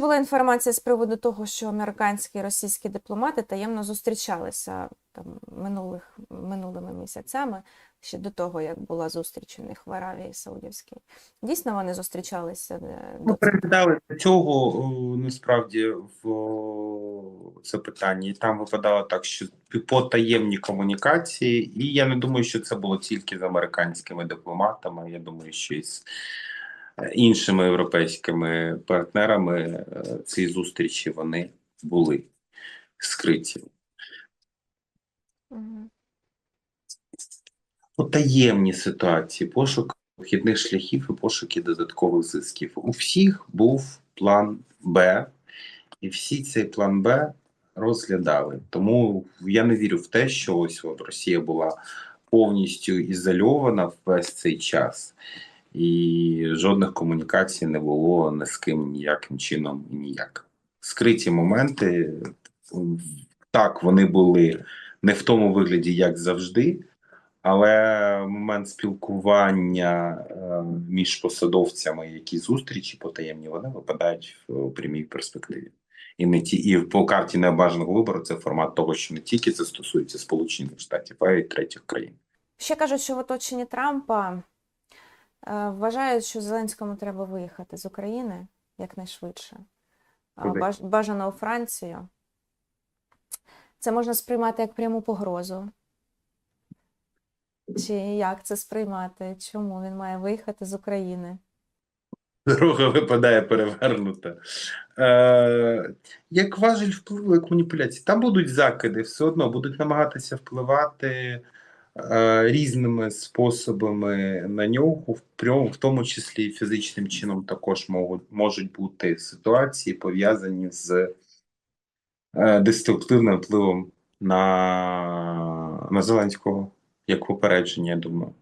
Була інформація з приводу того, що американські і російські дипломати таємно зустрічалися там минулих минулими місяцями, ще до того, як була зустріч у них в Аравії Саудівській. Дійсно, вони зустрічалися е, до Ми цього? переглядали до цього насправді в це питання, і там випадало так, що по таємні комунікації, і я не думаю, що це було тільки з американськими дипломатами. Я думаю, що і з е, іншими європейськими партнерами е, ці зустрічі вони були скриті. Мгм. Потаємні ситуації, пошук вхідних шляхів і пошуки додаткових зисків. У всіх був план Б, і всі цей план Б розглядали. Тому я не вірю в те, що ось от Росія була повністю ізольована весь цей час, і жодних комунікацій не було ні з ким ніяким чином ніяк. Скриті моменти, так, вони були не в тому вигляді, як завжди. Але момент спілкування е, між посадовцями, які зустрічі потаємні, вони випадають в прямій перспективі. І не ті, і по карті небажаного вибору це формат того, що не тільки це стосується Сполучених Штатів, а й третіх країн. Ще кажуть, що в оточенні Трампа е, вважають, що Зеленському треба виїхати з України якнайшвидше. А, Куди? Бажано у Францію. Це можна сприймати як пряму погрозу. Чи як це сприймати? Чому він має виїхати з України? Дорога випадає перевернута. Е, як важель впливу, як маніпуляції. Там будуть закиди, все одно будуть намагатися впливати е, різними способами на нього, в, в тому числі фізичним чином також можуть, можуть бути ситуації, пов'язані з е, деструктивним впливом на, на Зеленського, як попередження, я думаю.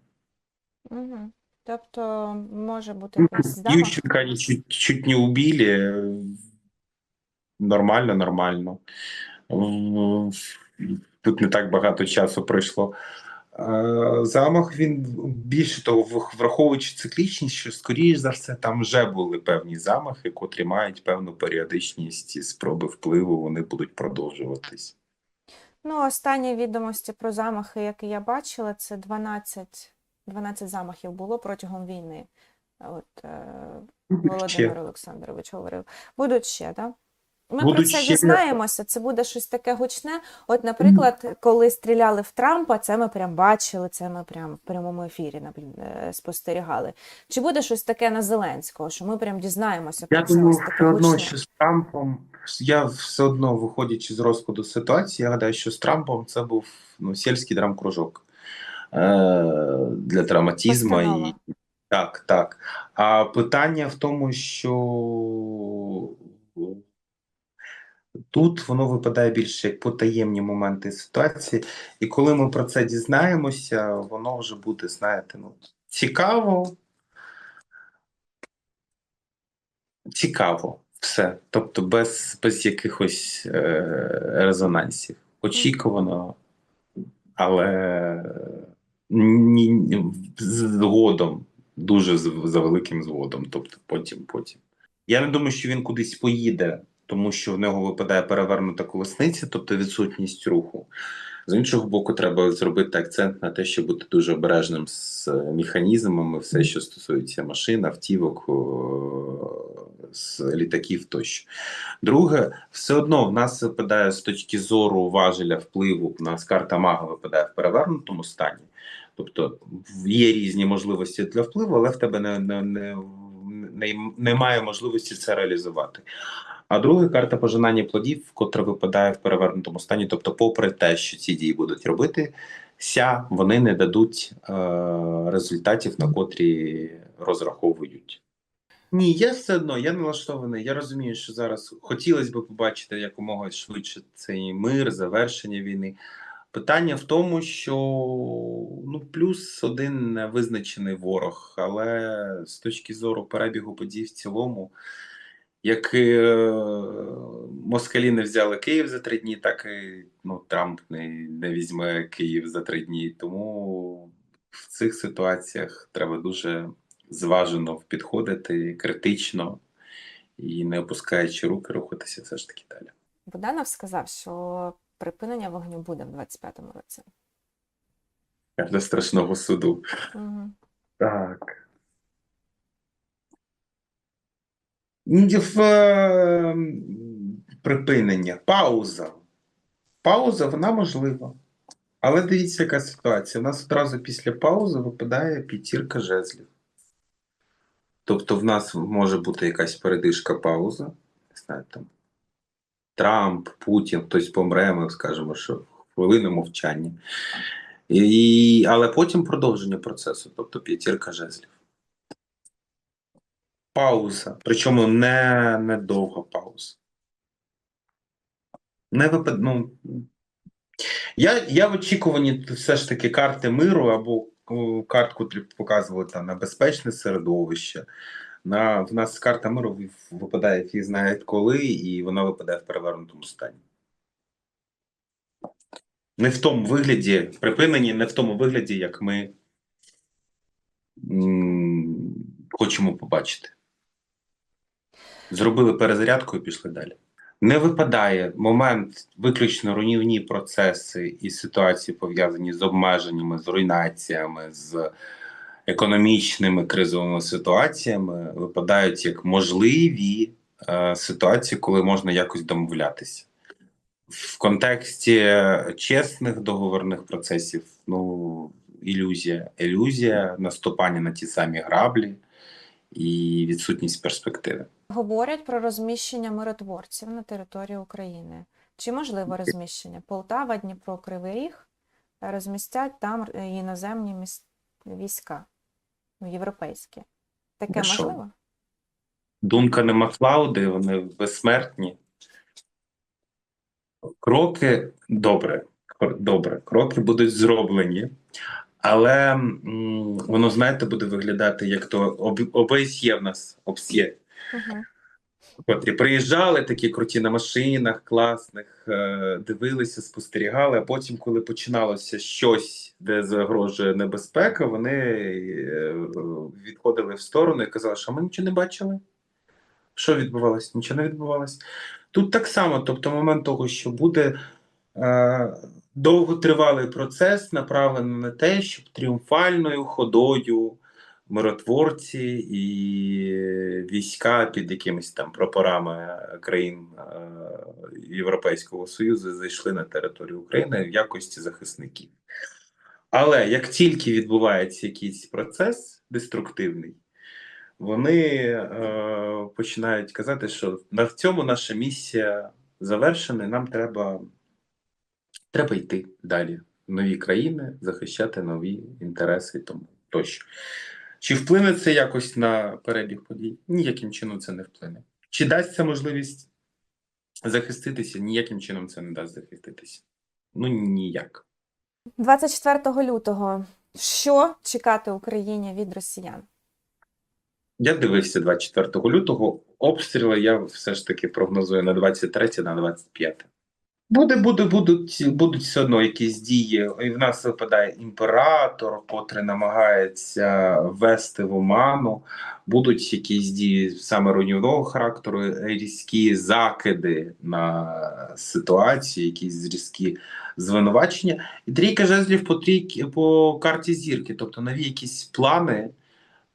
Угу. Тобто може бути Ну, замах? Ющенка они чуть, чуть не убили. Нормально, нормально. Тут не так багато часу пройшло. Е, Замах він більше того, враховуючи циклічність, що скоріш за все там вже були певні замахи, котрі мають певну періодичність і спроби впливу, вони будуть продовжуватись. Ну, останні відомості про замахи, які я бачила, це 12, 12 замахів було протягом війни. От е, Володимир. Олександрович говорив. Будуть ще, так? Ми Будуть про це ще. дізнаємося, це буде щось таке гучне. От, наприклад, коли стріляли в Трампа, це ми прям бачили, це ми прям в прямому ефірі е, спостерігали. Чи буде щось таке на Зеленського, що ми прям дізнаємося Я про це думаю, таке все одно, гучне? що з Трампом, я все одно, виходячи з розкладу ситуації, я гадаю, що з Трампом це був ну, сільський драм-кружок е, для драматизму. І, так, так. А питання в тому, що тут воно випадає більше як потаємні моменти ситуації, і коли ми про це дізнаємося, воно вже буде, знаєте, ну, цікаво. Цікаво все. Тобто без, без якихось е, резонансів. Очікувано, але ні, згодом, дуже за великим згодом. Тобто потім, потім. Я не думаю, що він кудись поїде, тому що в нього випадає перевернута колесниця, тобто відсутність руху. З іншого боку, треба зробити акцент на те, щоб бути дуже обережним з е, механізмами, все, що стосується машин, автівок, з літаків тощо. Друге, все одно в нас випадає з точки зору важеля впливу, у нас карта мага випадає в перевернутому стані. Тобто є різні можливості для впливу, але в тебе не, не, не, немає можливості це реалізувати. А друга карта пожинання плодів, котра випадає в перевернутому стані. Тобто, попри те, що ці дії будуть робитися, вони не дадуть е, результатів, на котрі розраховують. Ні, я все одно я налаштований. Я розумію, що зараз хотілося б побачити якомога швидше цей мир, завершення війни. Питання в тому, що ну плюс один невизначений ворог, але з точки зору перебігу подій в цілому, як е, москалі не взяли Київ за три дні, так і ну, Трамп не, не візьме Київ за три дні. Тому в цих ситуаціях треба дуже зважено підходити, критично і не опускаючи руки, рухатися все ж таки далі. Буданов сказав, що припинення вогню буде в 25-му році. До страшного суду. Угу. Так. Ні, В е, припинення, пауза. Пауза, вона можлива. Але дивіться, яка ситуація. У нас одразу після паузи випадає п'ятірка жезлів. Тобто в нас може бути якась передишка пауза. Не знаю, там Трамп, Путін, хтось помре, ми скажемо, що хвилина мовчання. І, але потім продовження процесу, тобто п'ятірка жезлів. Пауза. Причому не, не довга пауза. Не випад... ну, я, я в очікуванні все ж таки карти миру або о, карт, котрі показували там на безпечне середовище. На, в нас карта миру випадає фіг знає коли, і вона випадає в перевернутому стані. Не в тому вигляді, припинені, не в тому вигляді, як ми м, хочемо побачити. Зробили перезарядку і пішли далі. Не випадає момент виключно руйнівні процеси і ситуації, пов'язані з обмеженнями, з руйнаціями, з економічними кризовими ситуаціями, випадають як можливі е, ситуації, коли можна якось домовлятися. В контексті чесних договорних процесів, ну, ілюзія, ілюзія, наступання на ті самі граблі і відсутність перспективи. Говорять про розміщення миротворців на території України. Чи можливо розміщення? Полтава, Дніпро, Кривий Ріг розмістять там е, іноземні міс... війська, ну, європейські. Таке Ну, що? можливо? Думка не Маклауди, вони безсмертні. Кроки добре, добре, кроки будуть зроблені, але м, воно, знаєте, буде виглядати як то об- ОБСЄ в нас обсє, Угу. котрі приїжджали такі круті на машинах, класних, е, дивилися, спостерігали. А потім, коли починалося щось, де загрожує небезпека, вони е, відходили в сторону і казали, що ми нічого не бачили. Що відбувалося? Нічого не відбувалося. Тут так само, тобто, момент того, що буде е, довготривалий процес, направлений на те, щоб тріумфальною ходою миротворці і війська під якимись там прапорами країн е, Європейського Союзу зайшли на територію України в якості захисників. Але як тільки відбувається якийсь процес деструктивний, вони е, починають казати, що на в цьому наша місія завершена, і нам треба, треба йти далі в нові країни, захищати нові інтереси тому тощо. Чи вплине це якось на перебіг подій? Ніяким чином це не вплине. Чи дасть це можливість захиститися? Ніяким чином це не дасть захиститися. Ну ніяк. 24 лютого. Що чекати Україні від росіян? Я дивився 24 лютого. Обстріли я все ж таки прогнозую на 23, на 25. Буде, буде, будуть, будуть все одно якісь дії. І в нас випадає імператор, котрий намагається ввести в оману. Будуть якісь дії саме руйнівного характеру, різкі закиди на ситуацію, якісь різкі звинувачення. І трійка жезлів по трійки по карті зірки, тобто нові якісь плани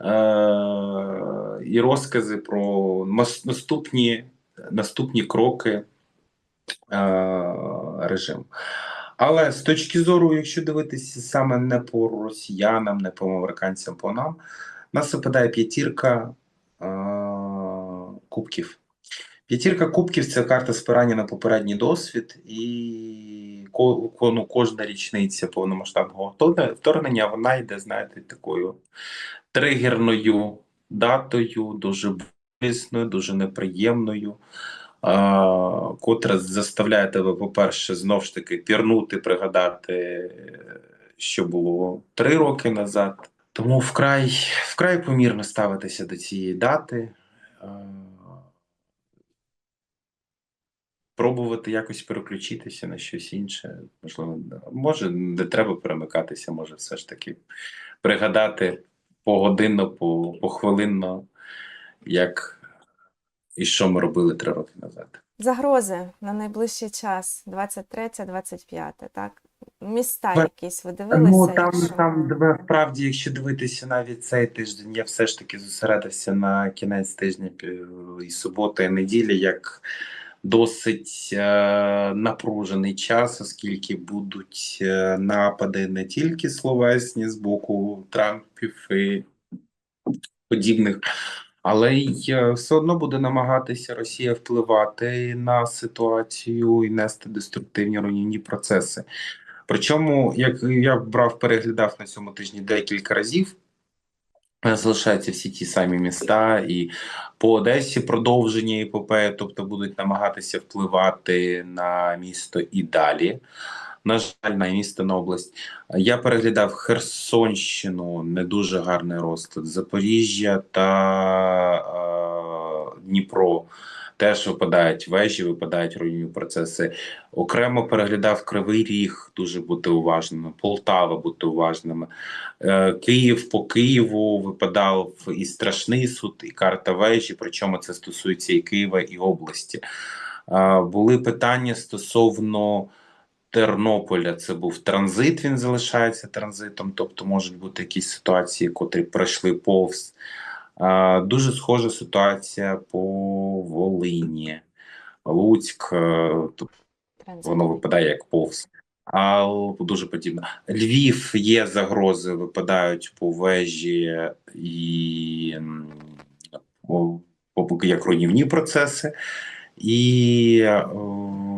е- і розкази про наступні, наступні кроки е- режиму. Але з точки зору, якщо дивитися саме не по росіянам, не по американцям, по нам, нас випадає п'ятірка е- кубків. П'ятірка кубків це карта спирання на попередній досвід, і ко- ну, кожна річниця повномасштабного вторгнення- вона йде, знаєте, такою тригерною датою, дуже болісною, дуже неприємною, котра заставляє тебе, по-перше, знов ж таки пірнути, пригадати, що було три роки назад. Тому вкрай, вкрай помірно ставитися до цієї дати. Пробувати якось переключитися на щось інше. Можливо, може, не треба перемикатися, може, все ж таки пригадати погодинно, по, похвилинно, як і що ми робили три роки назад. Загрози на найближчий час, 23-25, так? Міста якісь ви дивилися? Ну там, якщо- там насправді, якщо дивитися навіть цей тиждень, я все ж таки зосередився на кінець тижня і субота, і неділі, як досить е, напружений час, оскільки будуть е, напади не тільки словесні з боку Трампів і подібних, але й е, все одно буде намагатися Росія впливати на ситуацію і нести деструктивні руйнівні процеси. Причому, як я брав, переглядав на цьому тижні декілька разів, е, залишаються всі ті самі міста, і по Одесі продовження епопеї, тобто будуть намагатися впливати на місто і далі. На жаль, на місто на область. Я переглядав Херсонщину, не дуже гарний розклад. Запоріжжя та е, Дніпро теж випадають вежі, випадають руйнівні процеси. Окремо переглядав Кривий Ріг, дуже бути уважними, Полтава бути уважними. Е, Київ по Києву випадав і страшний суд, і карта вежі, причому це стосується і Києва, і області. Е, Були питання стосовно Тернополя. Це був транзит, він залишається транзитом, тобто можуть бути якісь ситуації, котрі пройшли повз. Е, Дуже схожа ситуація по Волині. Луцьк, е, тобто воно випадає як повз. А дуже подібно. Львів є загрози, випадають по вежі і по- як руйнівні процеси. І о,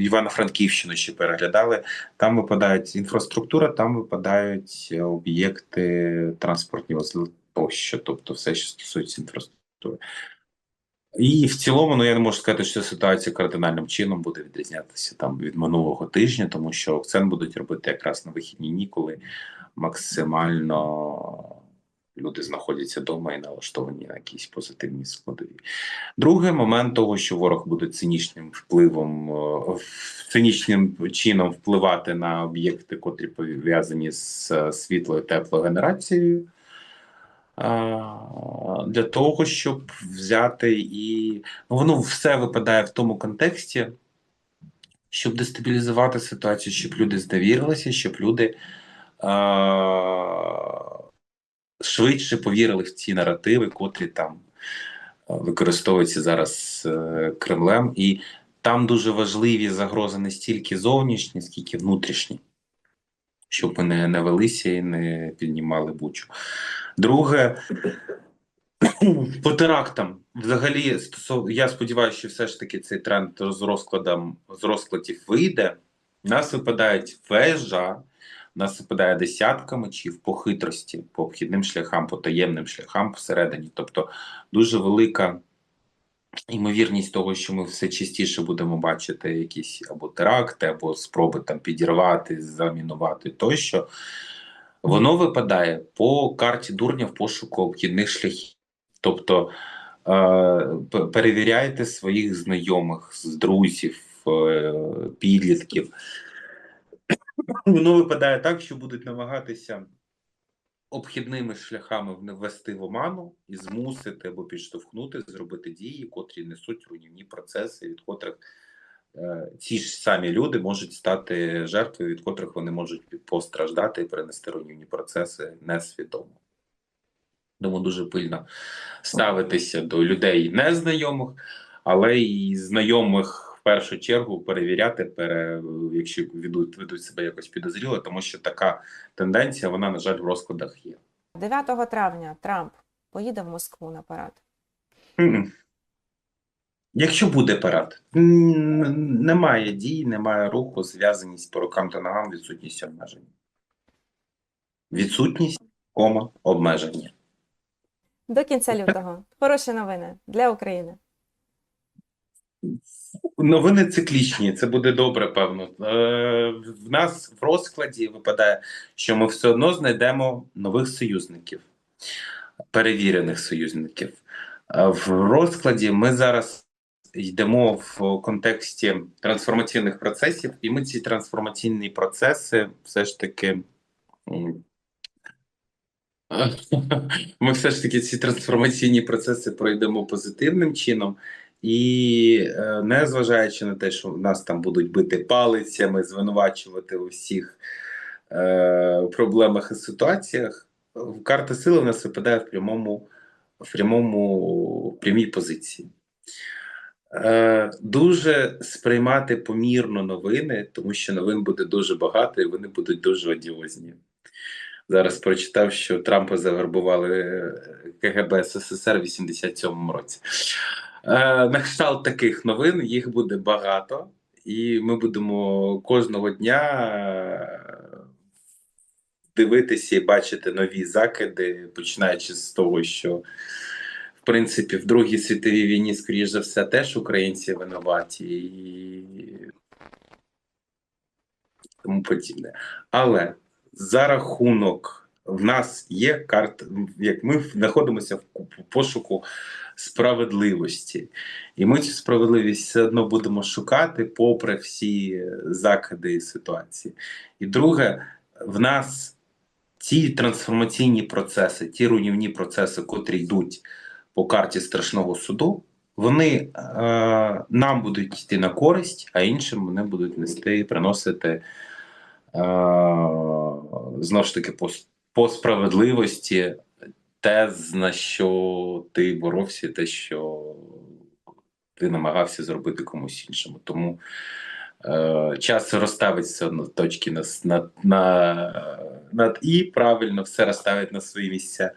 Івано-Франківщину ще переглядали. Там випадають інфраструктура, там випадають об'єкти транспортні вузли тощо, тобто все, що стосується інфраструктури. І в цілому, ну я не можу сказати, що ситуація кардинальним чином буде відрізнятися там від минулого тижня, тому що акцент будуть робити якраз на вихідні дні, коли максимально люди знаходяться вдома і налаштовані на якісь позитивні складові. Другий момент того, що ворог буде цинічним впливом, е, цинічним чином впливати на об'єкти, котрі пов'язані з е, світлою теплогенерацією. А, Для того, щоб взяти і ну, воно все випадає в тому контексті, щоб дестабілізувати ситуацію, щоб люди здовірилися, щоб люди швидше повірили в ці наративи, котрі там використовуються зараз е, Кремлем. І там дуже важливі загрози не стільки зовнішні, скільки внутрішні, щоб ми не, не велися і не піднімали бучу. Друге, по терактам. Взагалі, я сподіваюся, що все ж таки цей тренд з розкладом з розкладів вийде. У нас випадають вежа, нас випадає десятка мечів по хитрості, по обхідним шляхам, по таємним шляхам всередині. Тобто дуже велика ймовірність того, що ми все частіше будемо бачити якісь або теракти, або спроби там підірвати, замінувати тощо. Воно випадає по карті дурня в пошуку обхідних шляхів. Тобто е, перевіряйте своїх знайомих, друзів, е, підлітків. Воно випадає так, що будуть намагатися обхідними шляхами ввести в оману і змусити або підштовхнути, зробити дії, котрі несуть руйнівні процеси, від котрих е, ці ж самі люди можуть стати жертвою, від котрих вони можуть постраждати і перенести руйнівні процеси несвідомо. Тому дуже пильно ставитися до людей незнайомих, але і знайомих в першу чергу перевіряти, пере, якщо ведуть, ведуть себе якось підозріло, тому що така тенденція, вона, на жаль, в розкладах є. 9 травня Трамп поїде в Москву на парад. Якщо буде парад, немає дій, немає руху, зв'язаність по рукам та ногам, відсутність обмежень. Відсутність, кома, обмеження. До кінця лютого. Хороші новини для України. Новини циклічні, це буде добре, певно. Е, в нас в розкладі випадає, що ми все одно знайдемо нових союзників, перевірених союзників. Е, в розкладі ми зараз йдемо в контексті трансформаційних процесів, і ми ці трансформаційні процеси все ж таки Ми все ж таки ці трансформаційні процеси пройдемо позитивним чином, і е, не зважаючи на те, що нас там будуть бити палицями, звинувачувати у всіх е, проблемах і ситуаціях, карта сили в нас випадає в прямому, в прямому в прямій позиції. Е, дуже сприймати помірно новини, тому що новин буде дуже багато і вони будуть дуже одіозні. Зараз прочитав, що Трампа завербували е, КГБ СССР в 87-му році. Е, на кшталт таких новин їх буде багато, і ми будемо кожного дня е, дивитися і бачити нові закиди, починаючи з того, що в принципі в Другій світовій війні, скоріш за все, теж українці винуваті і тому подібне. Але за рахунок в нас є карта, як ми знаходимося в пошуку справедливості, і ми цю справедливість все одно будемо шукати, попри всі закиди і ситуації. І друге, в нас ті трансформаційні процеси, ті руйнівні процеси, котрі йдуть по карті страшного суду, вони е, нам будуть йти на користь, а іншим вони будуть нести, приносити е, знову ж таки по, по справедливості те, на що ти боровся, те, що ти намагався зробити комусь іншому. Тому е, час розставить все одно точки на, на, на, над і правильно все розставить на свої місця.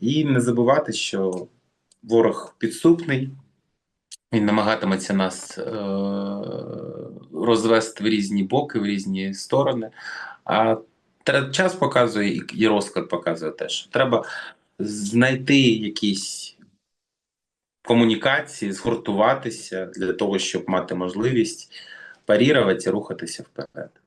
І не забувати, що ворог підступний, він намагатиметься нас е, розвести в різні боки, в різні сторони. А час показує і, розклад показує теж. що Треба знайти якісь комунікації, згуртуватися для того, щоб мати можливість парірувати і рухатися вперед.